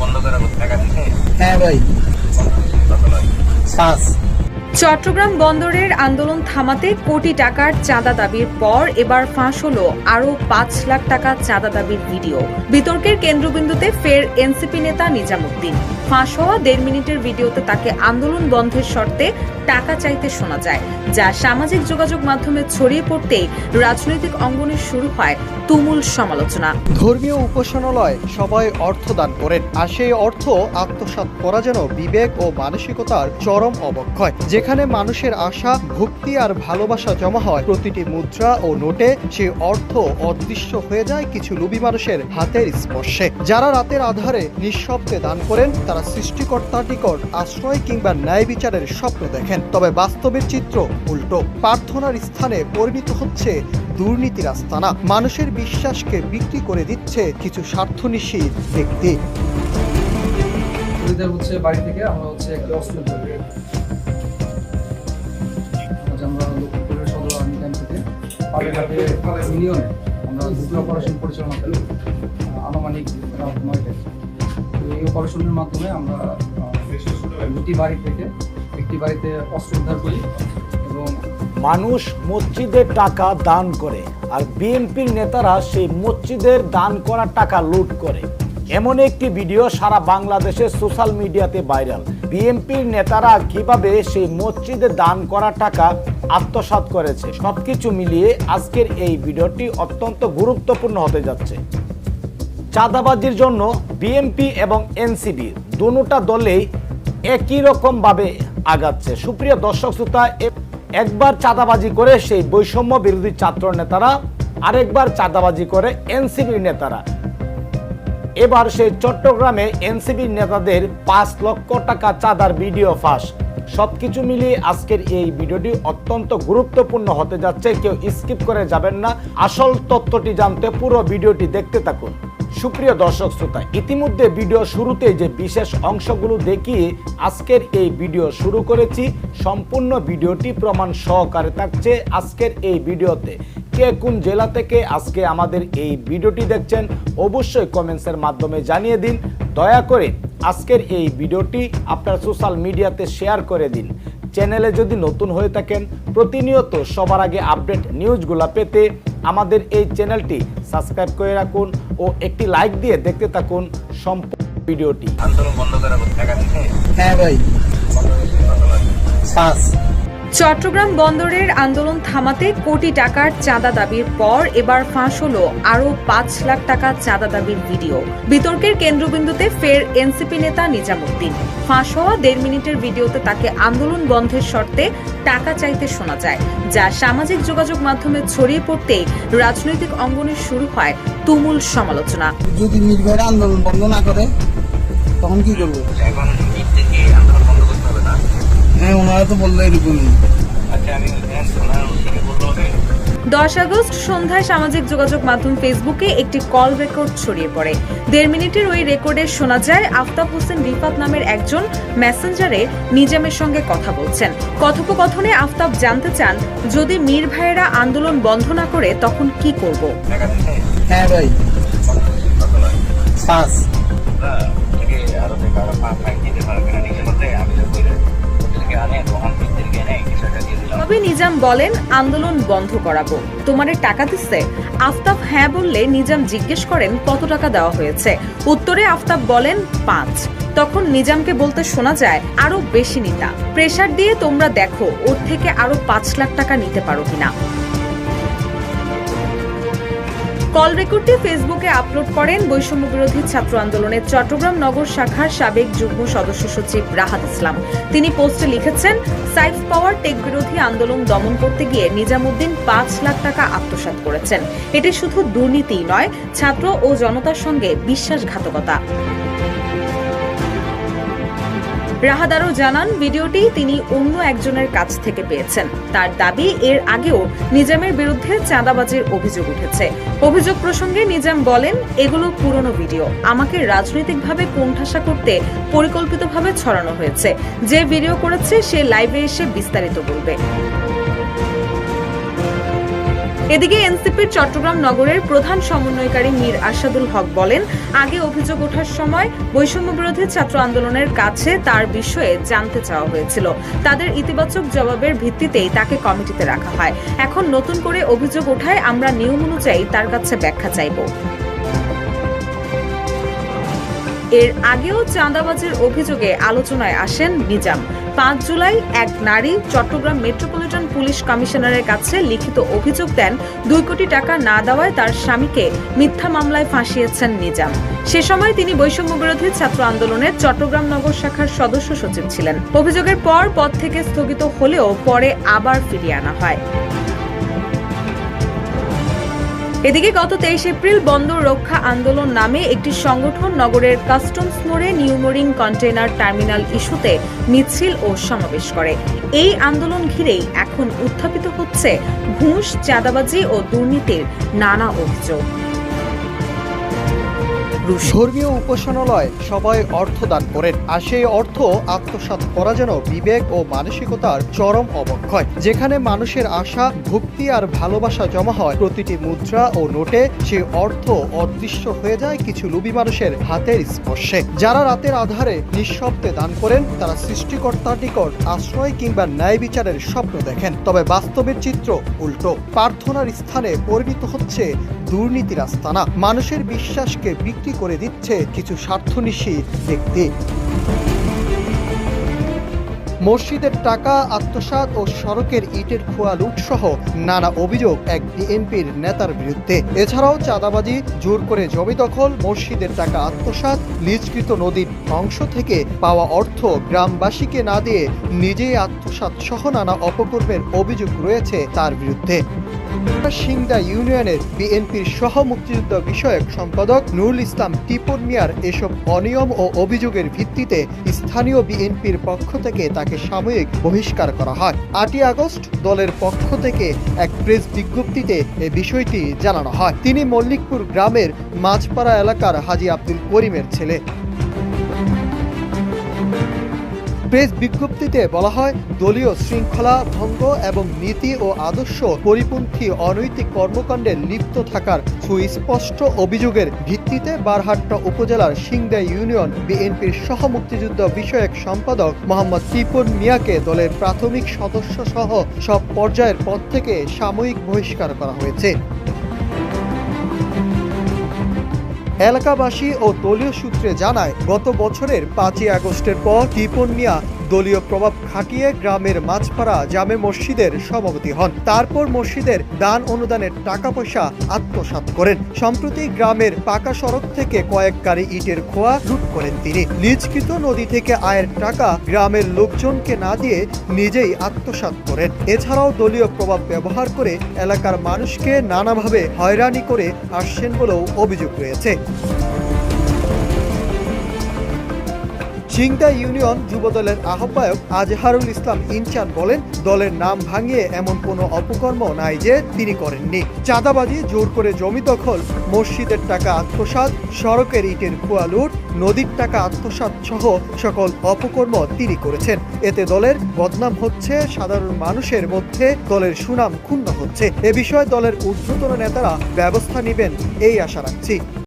বন্ধ করে হ্যাঁ ভাই। পাঁচ। চট্টগ্রাম বন্দরের আন্দোলন থামাতে কোটি টাকার চাঁদা দাবির পর এবার ফাঁস হলো আরও পাঁচ লাখ টাকা চাঁদা দাবির ভিডিও। বিতর্কের কেন্দ্রবিন্দুতে ফের এনসিপি নেতা নিজামুদ্দিন। ফাঁস হওয়া দেড় মিনিটের ভিডিওতে তাকে আন্দোলন বন্ধের শর্তে টাকা চাইতে শোনা যায়, যা সামাজিক যোগাযোগ মাধ্যমে ছড়িয়ে পড়তেই রাজনৈতিক অঙ্গনে শুরু হয় তুমুল সমালোচনা। ধর্মীয় উপাসনালয় সবাই অর্থ দান করেন, আর সেই অর্থ আত্মসাৎ করা যেন বিবেক ও মানসিকতার চরম অবক্ষয়, যেখানে মানুষের আশা, ভক্তি আর ভালোবাসা জমা হয়। প্রতিটি মুদ্রা ও নোটে সেই অর্থ অদৃশ্য হয়ে যায় কিছু লোভী মানুষের হাতের স্পর্শে। যারা রাতের আধারে নিঃশব্দে দান করেন, তারা সৃষ্টিকর্তার নিকট আশ্রয় কিংবা ন্যায় বিচারের স্বপ্ন দেখেন। তবে বাস্তবের চিত্র উল্টো। প্রার্থনার স্থানে পরিণত হচ্ছে দুর্নীতির আস্তানা। মানুষের বিশ্বাসকে বিক্রি করে দিচ্ছে কিছু স্বার্থনিশী ব্যক্তি। আনুমানিক এই অপারেশনের মাধ্যমে আমরা দুটি বাড়ি থেকে একটি বাড়িতে অস্ত্র উদ্ধার করি এবং মানুষ মসজিদের টাকা দান করে আর বিএনপির নেতারা সেই মসজিদের দান করা টাকা লুট করে। এমন একটি ভিডিও সারা বাংলাদেশে সোশ্যাল মিডিয়াতে ভাইরাল। বিএনপির নেতারা কীভাবে সেই মসজিদে দান করা টাকা আত্মসাৎ করেছে, সবকিছু মিলিয়ে আজকের এই ভিডিওটি অত্যন্ত গুরুত্বপূর্ণ হতে যাচ্ছে। চাঁদাবাজির জন্য বিএনপি এবং এনসিবি দুটা দলেই একই রকম ভাবে আগাচ্ছে। সুপ্রিয় দর্শক শ্রোতা একবার চাঁদাবাজি করে সেই বৈষম্য বিরোধী ছাত্র নেতারা, আরেকবার চাঁদাবাজি করে এনসিবির নেতারা। এবার সেই চট্টগ্রামে এনসিবির নেতাদের পাঁচ লক্ষ টাকা চাঁদার ভিডিও ফাঁস। সবকিছু মিলিয়ে আজকের এই ভিডিওটি অত্যন্ত গুরুত্বপূর্ণ হতে যাচ্ছে। কেউ স্কিপ করে যাবেন না। আসল তথ্যটি জানতে পুরো ভিডিওটি দেখতে থাকুন। সুপ্রিয় দর্শক শ্রোতা, ইতিমধ্যে ভিডিও শুরুতে যে বিশেষ অংশগুলো দেখিয়ে আজকের এই ভিডিও শুরু করেছি। সম্পূর্ণ ভিডিওটি প্রমাণ সহকারে থাকছে আজকের এই ভিডিওতে। কে কোন জেলা থেকে আজকে আমাদের এই ভিডিওটি দেখছেন, অবশ্যই কমেন্টসের মাধ্যমে জানিয়ে দিন। দয়া করে আজকের এই ভিডিওটি আপনার সোশ্যাল মিডিয়াতে শেয়ার করে দিন। চ্যানেলে যদি নতুন হয়ে থাকেন প্রতিনিয়ত সবার আগে আপডেট নিউজগুলো পেতে আমাদের এই চ্যানেলটি সাবস্ক্রাইব করে রাখুন ও একটি লাইক দিয়ে দেখতে থাকুন সম্পূর্ণ ভিডিওটি। আন্দোলন বন্ধ করার কথা দিছে? হ্যাঁ ভাই। চট্টগ্রাম বন্দরের আন্দোলন থামাতে কোটি টাকার চাঁদা দাবির পর এবার ফাঁস হলো আরও পাঁচ লাখ টাকা চাঁদা দাবির ভিডিও। বিতর্কের কেন্দ্রবিন্দুতে ফের এনসিপি নেতা নিজামুদ্দিন। ফাঁস হওয়া দেড় মিনিটের ভিডিওতে তাকে আন্দোলন বন্ধের শর্তে টাকা চাইতে শোনা যায়, যা সামাজিক যোগাযোগ মাধ্যমে ছড়িয়ে পড়তেই রাজনৈতিক অঙ্গনে শুরু হয় তুমুল সমালোচনা। যদি আন্দোলন বন্ধ না করে, তখন কি করব? হ্যাঁ ওনারা তো বলল এরকমই। আচ্ছা আমি ওনার থেকে বলল যে দশ আগস্ট সন্ধ্যায় সামাজিক যোগাযোগ মাধ্যম ফেসবুকে একটি কল রেকর্ড ছড়িয়ে পড়ে। দেড় মিনিটের ওই রেকর্ডে শোনা যায় আফতাব হোসেন রিফাত নামের একজন মেসেঞ্জারে নিজামের সঙ্গে কথা বলছেন। কথোপকথনে আফতাব জানতে চান যদি মীর ভাইয়েরা আন্দোলন বন্ধ না করে তখন কি করব? হ্যাঁ ভাই। পাঁচ। তবে নিজাম বলেন, আন্দোলন বন্ধ করাবো তোমারে টাকা দিচ্ছে? আফতাব হ্যাঁ বললে নিজাম জিজ্ঞেস করেন, কত টাকা দেওয়া হয়েছে? উত্তরে আফতাব বলেন, পাঁচ তখন নিজামকে বলতে শোনা যায়, আরও বেশি নিতা। প্রেশার দিয়ে তোমরা দেখো, ওর থেকে আরও পাঁচ লাখ টাকা নিতে পারো কিনা। কল রেকর্ডটি ফেসবুকে আপলোড করেন বৈষম্য বিরোধী ছাত্র আন্দোলনের চট্টগ্রাম নগর শাখার সাবেক যুগ্ম সদস্য সচিব রাহাত ইসলাম। তিনি পোস্টে লিখেছেন, সাইফ পাওয়ার টেক বিরোধী আন্দোলন দমন করতে গিয়ে নিজামুদ্দিন পাঁচ লাখ টাকা আত্মসাত করেছেন। এটি শুধু দুর্নীতি নয়, ছাত্র ও জনতার সঙ্গে বিশ্বাসঘাতকতা। রাহাত আরও জানান, ভিডিওটি তিনি অন্য একজনের কাছ থেকে পেয়েছেন। তার দাবি, এর আগেও নিজামের বিরুদ্ধে চাঁদাবাজির অভিযোগ উঠেছে। অভিযোগ প্রসঙ্গে নিজাম বলেন, এগুলো পুরনো ভিডিও। আমাকে রাজনৈতিকভাবে কোণঠাসা করতে পরিকল্পিতভাবে ছড়ানো হয়েছে। যে ভিডিও করেছে, সে লাইভে এসে বিস্তারিত বলবে। এদিকে এনসিপির চট্টগ্রাম নগরের প্রধান সমন্বয়কারী মীর আসাদুল হক বলেন, আগে অভিযোগ ওঠার সময় বৈষম্য বিরোধী ছাত্র আন্দোলনের কাছে তার বিষয়ে জানতে চাওয়া হয়েছিল। তাদের ইতিবাচক জবাবের ভিত্তিতেই তাকে কমিটিতে রাখা হয়। এখন নতুন করে অভিযোগ ওঠায় আমরা নিয়ম অনুযায়ী তার কাছে ব্যাখ্যা চাইব। এর আগেও চাঁদাবাজির অভিযোগে আলোচনায় আসেন নিজাম। পাঁচ জুলাই এক নারী চট্টগ্রাম মেট্রোপলিটন পুলিশ কমিশনারের কাছে লিখিত অভিযোগ দেন, দুই কোটি টাকা না দেওয়ায় তার স্বামীকে মিথ্যা মামলায় ফাঁসিয়েছেন নিজাম। সে সময় তিনি বৈষম্য বিরোধী ছাত্র আন্দোলনের চট্টগ্রাম নগর শাখার সদস্য সচিব ছিলেন। অভিযোগের পর পদ থেকে স্থগিত হলেও পরে আবার ফিরিয়ে আনা হয়। এদিকে গত তেইশ এপ্রিল বন্দর রক্ষা আন্দোলন নামে একটি সংগঠন নগরের কাস্টমস মোড়ে নিউমোরিং কন্টেনার টার্মিনাল ইস্যুতে মিছিল ও সমাবেশ করে। এই আন্দোলন ঘিরেই এখন উত্থাপিত হচ্ছে ঘুষ, চাঁদাবাজি ও দুর্নীতির নানা অভিযোগ। ধর্মীয় উপাসনালয় সবাই অর্থ দান করেন। আর সেই অর্থ আত্মসাৎ করা যেন বিবেক ও মানসিকতার চরম অবক্ষয়। যেখানে মানুষের আশা, ভক্তি আর ভালোবাসা জমা হয়, প্রতিটি মুদ্রা ও নোটে সে অর্থ অদৃশ্য হয়ে যায় কিছু লুবি মানুষের হাতের স্পর্শে। যারা রাতের আধারে নিঃশব্দে দান করেন, তারা সৃষ্টিকর্তার নিকট আশ্রয় কিংবা ন্যায় বিচারের স্বপ্ন দেখেন। তবে বাস্তবের চিত্র উল্টো। প্রার্থনার স্থানে পরিণত হচ্ছে দুর্নীতির আস্তানা। মানুষের বিশ্বাসকে বিক্রি করে দিচ্ছে কিছু স্বার্থনিশী ব্যক্তি। মসজিদের টাকা, আত্মসাৎ ও সড়কের ইটের খোয়া লুটসহ নানা অভিযোগ এক বিএনপির নেতার বিরুদ্ধে। এছাড়াও চাঁদাবাজি, জোর করে জমি দখল, মসজিদের টাকা আত্মসাৎ, লিজকৃত নদীর অংশ থেকে পাওয়া অর্থ গ্রামবাসীকে না দিয়ে নিজেই আত্মসাৎ সহ নানা অপকর্মের অভিযোগ রয়েছে তার বিরুদ্ধে। সিংদা ইউনিয়নের বিএনপির সহ মুক্তিযুদ্ধ বিষয়ক সম্পাদক নুরুল ইসলাম টিপন মিয়ার এসব অনিয়ম ও অভিযোগের ভিত্তিতে স্থানীয় বিএনপির পক্ষ থেকে তাকে সাময়িক বহিষ্কার করা হয়। আটই আগস্ট দলের পক্ষ থেকে এক প্রেস বিজ্ঞপ্তিতে এ বিষয়টি জানানো হয়। তিনি মল্লিকপুর গ্রামের মাঝপাড়া এলাকার হাজি আব্দুল করিমের ছেলে। প্রেস বিজ্ঞপ্তিতে বলা হয়, দলীয় শৃঙ্খলা ভঙ্গ এবং নীতি ও আদর্শ পরিপন্থী অনৈতিক কর্মকাণ্ডে লিপ্ত থাকার সুস্পষ্ট অভিযোগের ভিত্তিতে বারহাট্টা উপজেলার সিংদা ইউনিয়ন বিএনপির সহ মুক্তিযুদ্ধ বিষয়ক সম্পাদক মোহাম্মদ টিপন মিয়াকে দলের প্রাথমিক সদস্য সহ সব পর্যায়ের পদ থেকে সাময়িক বহিষ্কার করা হয়েছে। এলাকাবাসী ও দলীয় সূত্রে জানায় গত বছরের পাঁচই আগস্টের পর টিপন মিয়া দলীয় প্রভাব খাটিয়ে গ্রামের মাঝপাড়া জামে মসজিদের সভাপতি হন। তারপর মসজিদের দান অনুদানের টাকা পয়সা আত্মসাৎ করেন। সম্প্রতি গ্রামের পাকা সড়ক থেকে কয়েক গাড়ি ইটের খোয়া লুট করেন তিনি। লিজকৃত নদী থেকে আয়ের টাকা গ্রামের লোকজনকে না দিয়ে নিজেই আত্মসাৎ করেন। এছাড়াও দলীয় প্রভাব ব্যবহার করে এলাকার মানুষকে নানাভাবে হয়রানি করে আসছেন বলেও অভিযোগ রয়েছে। সিংদা ইউনিয়ন যুবদলের আহ্বায়ক আজহারুল ইসলাম ইনচান বলেন, দলের নাম ভাঙিয়ে এমন কোনো অপকর্ম নাই যে তিনি করেননি। চাঁদাবাজি, জোর করে জমি দখল, মসজিদের টাকা আত্মসাৎ, সড়কের ইটের খোয়া লুট, নদীর টাকা আত্মসাৎ সহ সকল অপকর্ম তিনি করেছেন। এতে দলের বদনাম হচ্ছে, সাধারণ মানুষের মধ্যে দলের সুনাম ক্ষুণ্ণ হচ্ছে। এ বিষয়ে দলের ঊর্ধ্বতন নেতারা ব্যবস্থা নেবেন, এই আশা রাখছি।